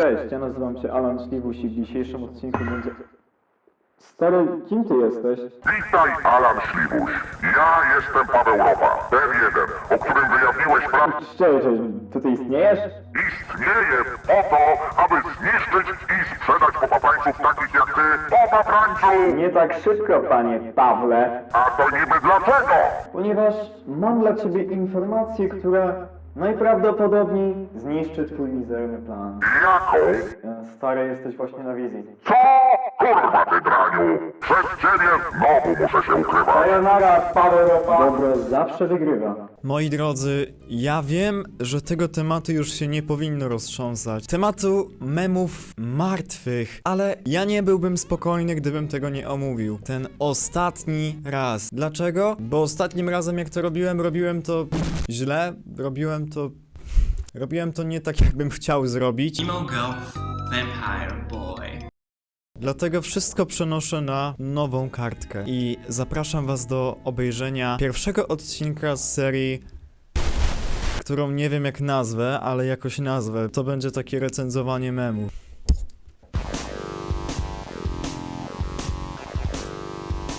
Cześć, ja nazywam się Alan Śliwuś i w dzisiejszym odcinku będzie... Stary, kim ty jesteś? Witaj, Alan Śliwuś. Ja jestem Paweł ten jeden, o którym wyjawiłeś prawdę. Cześć, cześć, ty tu istniejesz? Istnieje po to, aby zniszczyć i sprzedać popaprańców takich jak ty, popaprańców! Nie tak szybko, panie Pawle, A to niby dlaczego? ponieważ mam dla ciebie informację, która najprawdopodobniej zniszczy twój mizerny plan. Jaką? E, Stary, jesteś właśnie na wizji. Co? Kurwa ty draniu! Przez ciebie znowu muszę się ukrywać. Sayonara, Paweł. Dobro zawsze wygrywa. Moi drodzy, ja wiem, że tego tematu już się nie powinno roztrząsać. Tematu memów martwych, ale ja nie byłbym spokojny, gdybym tego nie omówił. Ten ostatni raz. Dlaczego? Bo ostatnim razem, jak to robiłem, robiłem to źle, robiłem to. Robiłem to nie tak, jakbym chciał zrobić. Emo Go Vampire Boy. Dlatego wszystko przenoszę na nową kartkę i zapraszam was do obejrzenia pierwszego odcinka z serii, którą nie wiem jak nazwę, ale jakoś nazwę. To będzie takie recenzowanie memów.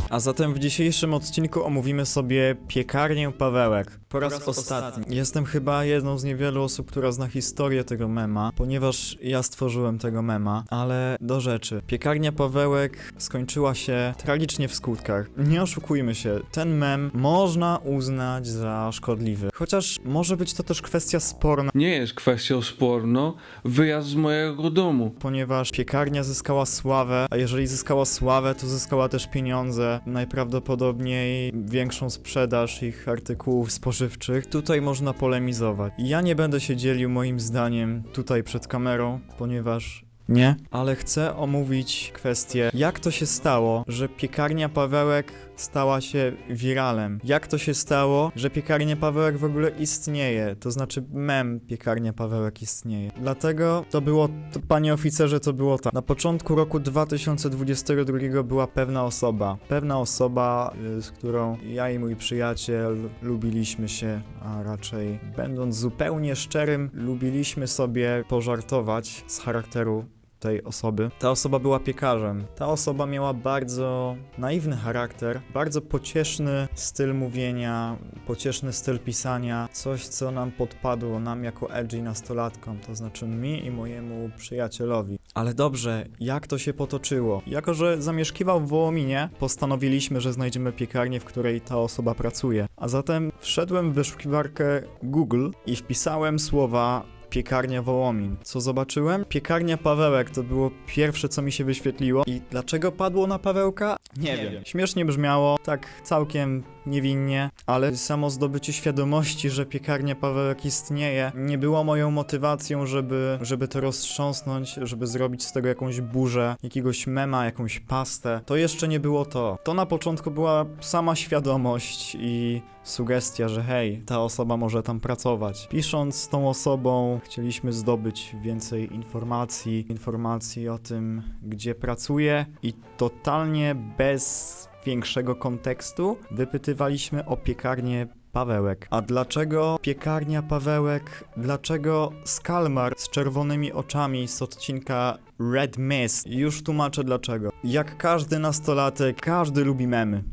A zatem w dzisiejszym odcinku omówimy sobie piekarnię Pawełek. Po raz, ostatni. Jestem chyba jedną z niewielu osób, która zna historię tego mema, ponieważ ja stworzyłem tego mema, ale do rzeczy. Piekarnia Pawełek skończyła się tragicznie w skutkach. Nie oszukujmy się, ten mem można uznać za szkodliwy. Chociaż może być to też kwestia sporna, Nie jest kwestią sporną wyjazd z mojego domu. ponieważ piekarnia zyskała sławę, a jeżeli zyskała sławę, to zyskała też pieniądze, najprawdopodobniej większą sprzedaż ich artykułów spożywczych. Tutaj można polemizować. Ja nie będę się dzielił moim zdaniem tutaj przed kamerą, ponieważ nie, ale chcę omówić kwestię, jak to się stało, że piekarnia Pawełek stała się wiralem. Jak to się stało, że piekarnia Pawełek w ogóle istnieje, to znaczy mem piekarnia Pawełek istnieje. Dlatego to było, to, panie oficerze, to było tak. Na początku roku 2022 była pewna osoba, pewna osoba, y, z którą ja i mój przyjaciel lubiliśmy się, a raczej będąc zupełnie szczerym, lubiliśmy sobie pożartować z charakteru tej osoby. Ta osoba była piekarzem. Ta osoba miała bardzo naiwny charakter, bardzo pocieszny styl mówienia, pocieszny styl pisania, coś co nam podpadło, nam jako edgy nastolatkom, to znaczy mi i mojemu przyjacielowi. Ale dobrze, jak to się potoczyło? Jako, że zamieszkiwał w Wołominie, postanowiliśmy, że znajdziemy piekarnię, w której ta osoba pracuje. A zatem wszedłem w wyszukiwarkę Google i wpisałem słowa Piekarnia Wołomin. Co zobaczyłem? Piekarnia Pawełek to było pierwsze, co mi się wyświetliło. I dlaczego padło na Pawełka? Nie, wiem. Śmiesznie brzmiało, tak całkiem niewinnie, ale samo zdobycie świadomości, że piekarnia Pawełek istnieje, nie było moją motywacją, żeby, żeby to roztrząsnąć, żeby zrobić z tego jakąś burzę, jakiegoś mema, jakąś pastę. To jeszcze nie było to. To na początku była sama świadomość i sugestia, że hej, ta osoba może tam pracować. Pisząc z tą osobą, chcieliśmy zdobyć więcej informacji, informacji o tym, gdzie pracuje i totalnie bez większego kontekstu wypytywaliśmy o piekarnię Pawełek. A dlaczego piekarnia Pawełek? Dlaczego Skalmar z czerwonymi oczami z odcinka Red Mist? Już tłumaczę dlaczego. Jak każdy nastolatek, każdy lubi memy.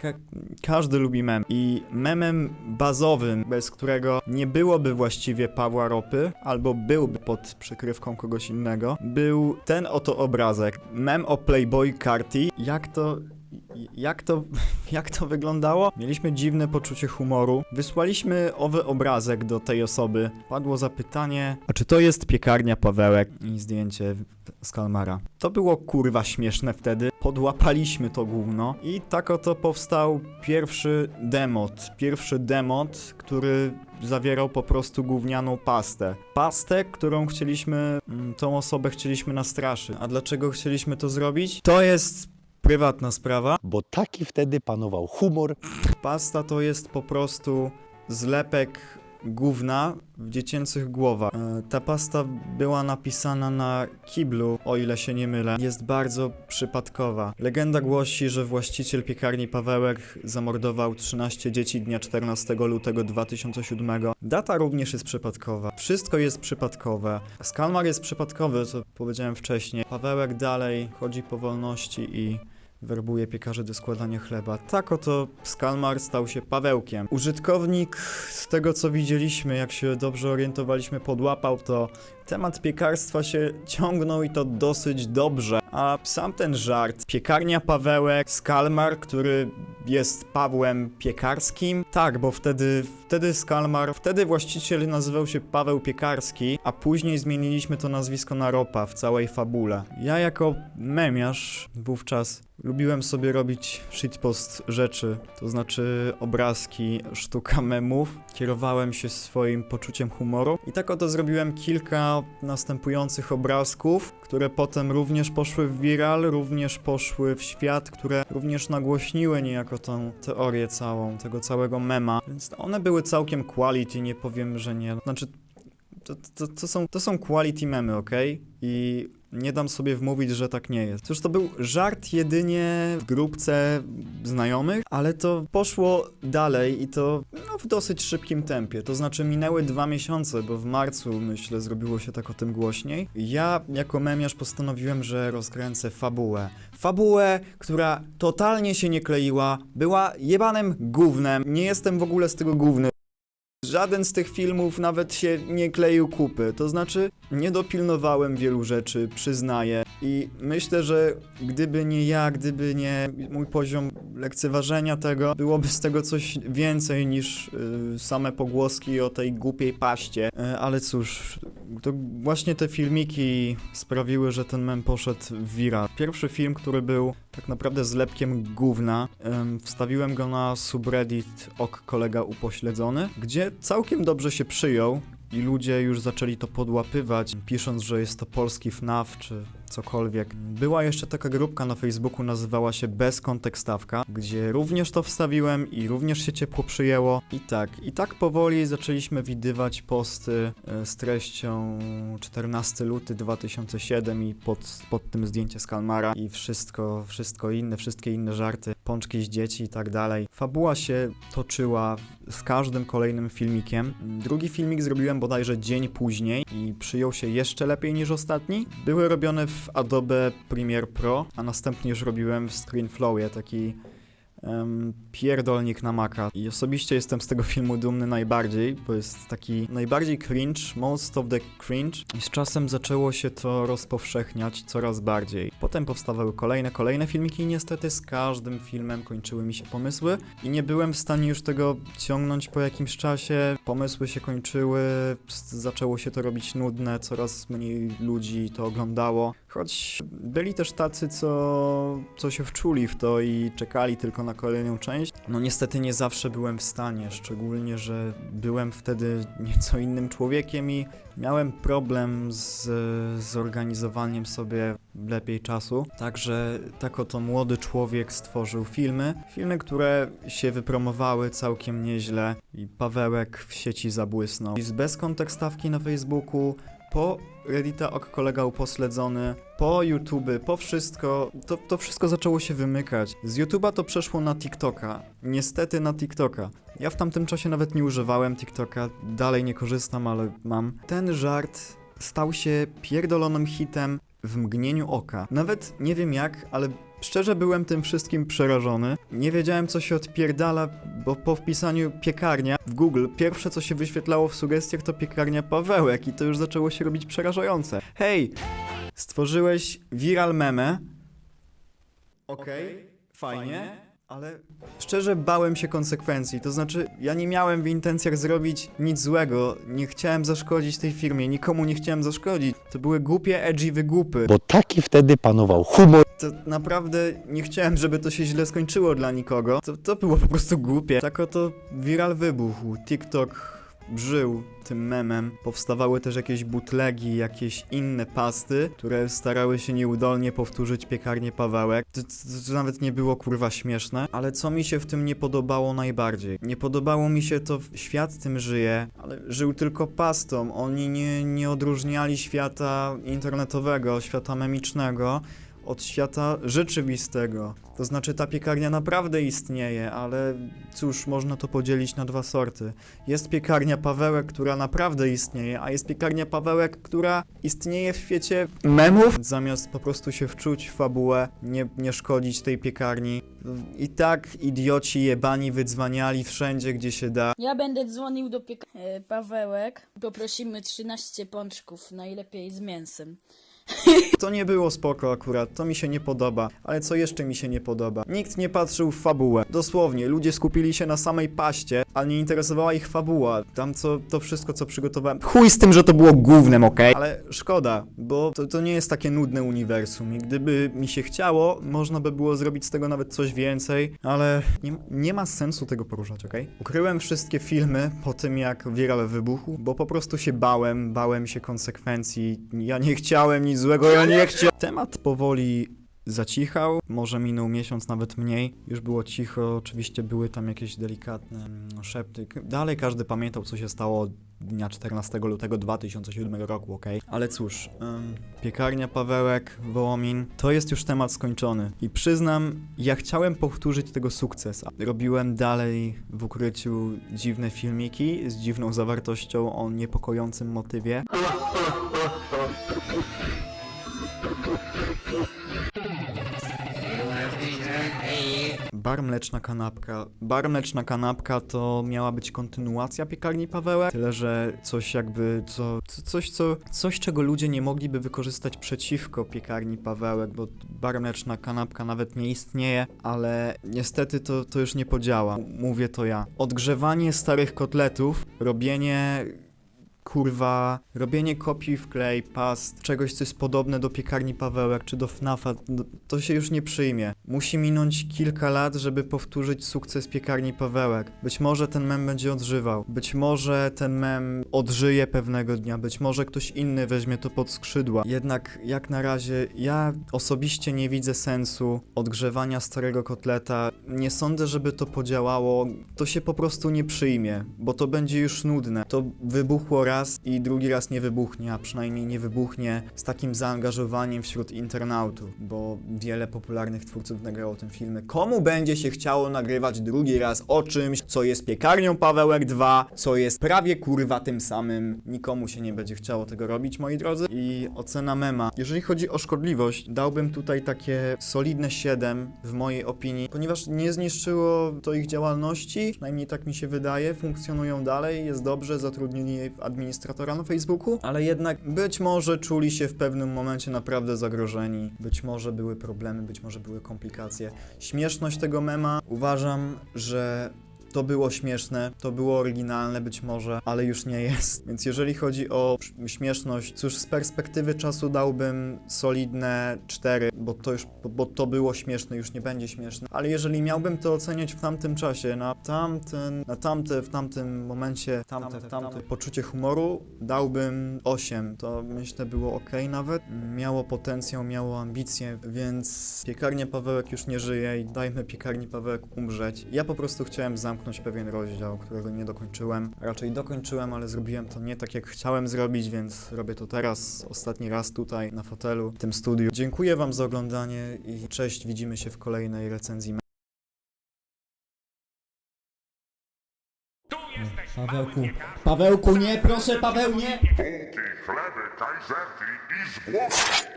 Ka- każdy lubi mem. I memem bazowym, bez którego nie byłoby właściwie Pawła Ropy, albo byłby pod przykrywką kogoś innego, był ten oto obrazek. Mem o Playboy Carti. Jak to jak to, jak to wyglądało? Mieliśmy dziwne poczucie humoru. Wysłaliśmy owy obrazek do tej osoby. Padło zapytanie, a czy to jest piekarnia Pawełek? I zdjęcie z Kalmara. To było kurwa śmieszne wtedy. Podłapaliśmy to gówno i tak oto powstał pierwszy demot. Pierwszy demot, który zawierał po prostu gównianą pastę. Pastę, którą chcieliśmy, mm, tą osobę chcieliśmy nastraszyć. A dlaczego chcieliśmy to zrobić? To jest prywatna sprawa. bo taki wtedy panował humor, Pasta to jest po prostu zlepek gówna w dziecięcych głowach. E, Ta pasta była napisana na kiblu, o ile się nie mylę. Jest bardzo przypadkowa. Legenda głosi, że właściciel piekarni Pawełek zamordował 13 dzieci dnia 14 lutego 2007. Data również jest przypadkowa. Wszystko jest przypadkowe. Skalmar jest przypadkowy, co powiedziałem wcześniej. Pawełek dalej chodzi po wolności i werbuje piekarzy do składania chleba. Tak oto Skalmar stał się Pawełkiem. Użytkownik, z tego co widzieliśmy, jak się dobrze orientowaliśmy, podłapał to temat piekarstwa się ciągnął i to dosyć dobrze. A sam ten żart, piekarnia Pawełek, Skalmar, który jest Pawłem Piekarskim, tak, bo wtedy, wtedy Skalmar, wtedy właściciel nazywał się Paweł Piekarski, a później zmieniliśmy to nazwisko na Ropa w całej fabule. Ja jako memiarz wówczas lubiłem sobie robić shitpost rzeczy, to znaczy obrazki, sztuka memów. Kierowałem się swoim poczuciem humoru i tak oto zrobiłem kilka następujących obrazków, które potem również poszły w viral, również poszły w świat, które również nagłośniły niejako tą teorię całą, tego całego mema. Więc one były całkiem quality, nie powiem, że nie. Znaczy, to, to, to, są, to są quality memy, ok? I nie dam sobie wmówić, że tak nie jest. Cóż, to był żart jedynie w grupce znajomych, ale to poszło dalej i to no, w dosyć szybkim tempie. To znaczy minęły dwa miesiące, bo w marcu, myślę, zrobiło się tak o tym głośniej. Ja jako memiarz postanowiłem, że rozkręcę fabułę. Fabułę, która totalnie się nie kleiła, była jebanym gównem. Nie jestem w ogóle z tego gówny. Żaden z tych filmów nawet się nie kleił kupy. To znaczy, nie dopilnowałem wielu rzeczy, przyznaję. I myślę, że gdyby nie ja, gdyby nie mój poziom lekceważenia tego, byłoby z tego coś więcej niż y, same pogłoski o tej głupiej paście. Y, ale cóż, to właśnie te filmiki sprawiły, że ten mem poszedł w viral. Pierwszy film, który był tak naprawdę zlepkiem gówna, ym, wstawiłem go na subreddit ok kolega upośledzony, gdzie całkiem dobrze się przyjął i ludzie już zaczęli to podłapywać, pisząc, że jest to polski FNAF czy cokolwiek. Była jeszcze taka grupka na Facebooku, nazywała się Bezkontekstawka, gdzie również to wstawiłem i również się ciepło przyjęło. I tak, i tak powoli zaczęliśmy widywać posty e, z treścią 14 luty 2007 i pod, pod tym zdjęcie Skalmara i wszystko, wszystko inne, wszystkie inne żarty, pączki z dzieci i tak dalej. Fabuła się toczyła z każdym kolejnym filmikiem. Drugi filmik zrobiłem bodajże dzień później i przyjął się jeszcze lepiej niż ostatni. Były robione w Adobe Premiere Pro, a następnie już robiłem w ScreenFlowie, taki em, pierdolnik na Maca. I osobiście jestem z tego filmu dumny najbardziej, bo jest taki najbardziej cringe, most of the cringe. I z czasem zaczęło się to rozpowszechniać coraz bardziej. Potem powstawały kolejne, kolejne filmiki i niestety z każdym filmem kończyły mi się pomysły i nie byłem w stanie już tego ciągnąć po jakimś czasie. Pomysły się kończyły, zaczęło się to robić nudne, coraz mniej ludzi to oglądało. Choć byli też tacy, co, co się wczuli w to i czekali tylko na kolejną część. No niestety nie zawsze byłem w stanie, szczególnie, że byłem wtedy nieco innym człowiekiem i miałem problem z zorganizowaniem sobie lepiej czasu. Także tak oto młody człowiek stworzył filmy. Filmy, które się wypromowały całkiem nieźle i Pawełek w sieci zabłysnął. I z bezkontekstawki na Facebooku po Reddita ok kolega upośledzony, po YouTube, po wszystko, to, to wszystko zaczęło się wymykać. Z YouTube'a to przeszło na TikToka. Niestety na TikToka. Ja w tamtym czasie nawet nie używałem TikToka, dalej nie korzystam, ale mam. Ten żart stał się pierdolonym hitem w mgnieniu oka. Nawet nie wiem jak, ale Szczerze byłem tym wszystkim przerażony. Nie wiedziałem, co się odpierdala, bo po wpisaniu piekarnia w Google pierwsze, co się wyświetlało w sugestiach, to piekarnia Pawełek i to już zaczęło się robić przerażające. Hej! Stworzyłeś viral meme. Okej, fajnie, ale szczerze bałem się konsekwencji. To znaczy, ja nie miałem w intencjach zrobić nic złego. Nie chciałem zaszkodzić tej firmie, nikomu nie chciałem zaszkodzić. To były głupie, edgy wygłupy. bo taki wtedy panował humor. To naprawdę nie chciałem, żeby to się źle skończyło dla nikogo. To, to było po prostu głupie. Tak oto viral wybuchł. TikTok żył tym memem. Powstawały też jakieś butlegi, jakieś inne pasty, które starały się nieudolnie powtórzyć piekarnię Pawełek. To, to, to nawet nie było kurwa śmieszne, ale co mi się w tym nie podobało najbardziej? Nie podobało mi się to, świat tym żyje, ale żył tylko pastą. Oni nie, nie odróżniali świata internetowego, świata memicznego od świata rzeczywistego. To znaczy, ta piekarnia naprawdę istnieje, ale cóż, można to podzielić na dwa sorty. Jest piekarnia Pawełek, która naprawdę istnieje, a jest piekarnia Pawełek, która istnieje w świecie memów. Zamiast po prostu się wczuć w fabułę, nie, nie szkodzić tej piekarni. I tak idioci jebani wydzwaniali wszędzie, gdzie się da. Ja będę dzwonił do piek- e, Pawełek. Poprosimy 13 pączków, najlepiej z mięsem. To nie było spoko akurat, to mi się nie podoba. Ale co jeszcze mi się nie podoba? Nikt nie patrzył w fabułę. Dosłownie, ludzie skupili się na samej paście, ale nie interesowała ich fabuła. Tam co, to wszystko co przygotowałem. Chuj z tym, że to było głównym, okej? Ale szkoda, bo to, to nie jest takie nudne uniwersum i gdyby mi się chciało, można by było zrobić z tego nawet coś więcej, ale nie, nie ma sensu tego poruszać, okej? Ukryłem wszystkie filmy po tym, jak Viral wybuchł, bo po prostu się bałem, bałem się konsekwencji. Ja nie chciałem nic złego, ja nie chciałem. Temat powoli zacichał, może minął miesiąc, nawet mniej. Już było cicho, oczywiście były tam jakieś delikatne mm, szepty. Dalej każdy pamiętał, co się stało dnia 14 lutego 2007 roku, ok? Ale cóż, em, piekarnia Pawełek, Wołomin, to jest już temat skończony. I przyznam, ja chciałem powtórzyć tego sukces. Robiłem dalej w ukryciu dziwne filmiki z dziwną zawartością o niepokojącym motywie. Bar Mleczna Kanapka. Bar Mleczna Kanapka to miała być kontynuacja piekarni Pawełek, tyle że coś jakby, co, co, coś, co, coś czego ludzie nie mogliby wykorzystać przeciwko piekarni Pawełek, bo Bar Mleczna Kanapka nawet nie istnieje, ale niestety to, to już nie podziała. Mówię to ja. Odgrzewanie starych kotletów, robienie kurwa, robienie kopii w klej, past, czegoś, co jest podobne do piekarni Pawełek czy do FNAFa, no, to się już nie przyjmie. Musi minąć kilka lat, żeby powtórzyć sukces piekarni Pawełek. Być może ten mem będzie odżywał, być może ten mem odżyje pewnego dnia, być może ktoś inny weźmie to pod skrzydła. Jednak jak na razie ja osobiście nie widzę sensu odgrzewania starego kotleta. Nie sądzę, żeby to podziałało. To się po prostu nie przyjmie, bo to będzie już nudne. To wybuchło raz i drugi raz nie wybuchnie, a przynajmniej nie wybuchnie z takim zaangażowaniem wśród internautów, bo wiele popularnych twórców nagrało ten filmy. Komu będzie się chciało nagrywać drugi raz o czymś, co jest piekarnią Pawełek 2, co jest prawie kurwa tym samym? Nikomu się nie będzie chciało tego robić, moi drodzy. I ocena mema. Jeżeli chodzi o szkodliwość, dałbym tutaj takie solidne 7 w mojej opinii, ponieważ nie zniszczyło to ich działalności, przynajmniej tak mi się wydaje, funkcjonują dalej, jest dobrze, zatrudnili administratora na Facebooku, ale jednak być może czuli się w pewnym momencie naprawdę zagrożeni, być może były problemy, być może były komplikacje. Śmieszność tego mema uważam, że to było śmieszne, to było oryginalne być może, ale już nie jest. Więc jeżeli chodzi o śmieszność, cóż, z perspektywy czasu dałbym solidne 4, bo to już, bo, to było śmieszne, już nie będzie śmieszne. Ale jeżeli miałbym to oceniać w tamtym czasie, na tamten, na tamte, w tamtym momencie, tamte, w tamte poczucie humoru, dałbym 8. To myślę było ok nawet. Miało potencjał, miało ambicje, więc piekarnia Pawełek już nie żyje i dajmy piekarni Pawełek umrzeć. Ja po prostu chciałem zamknąć pewien rozdział, którego nie dokończyłem. Raczej dokończyłem, ale zrobiłem to nie tak jak chciałem zrobić, więc robię to teraz, ostatni raz tutaj na fotelu, w tym studiu. Dziękuję wam za oglądanie i cześć, widzimy się w kolejnej recenzji. Pawełku, Pawełku, nie, proszę, Paweł, nie! Bułki, chleby, kajzerki i zwłoki.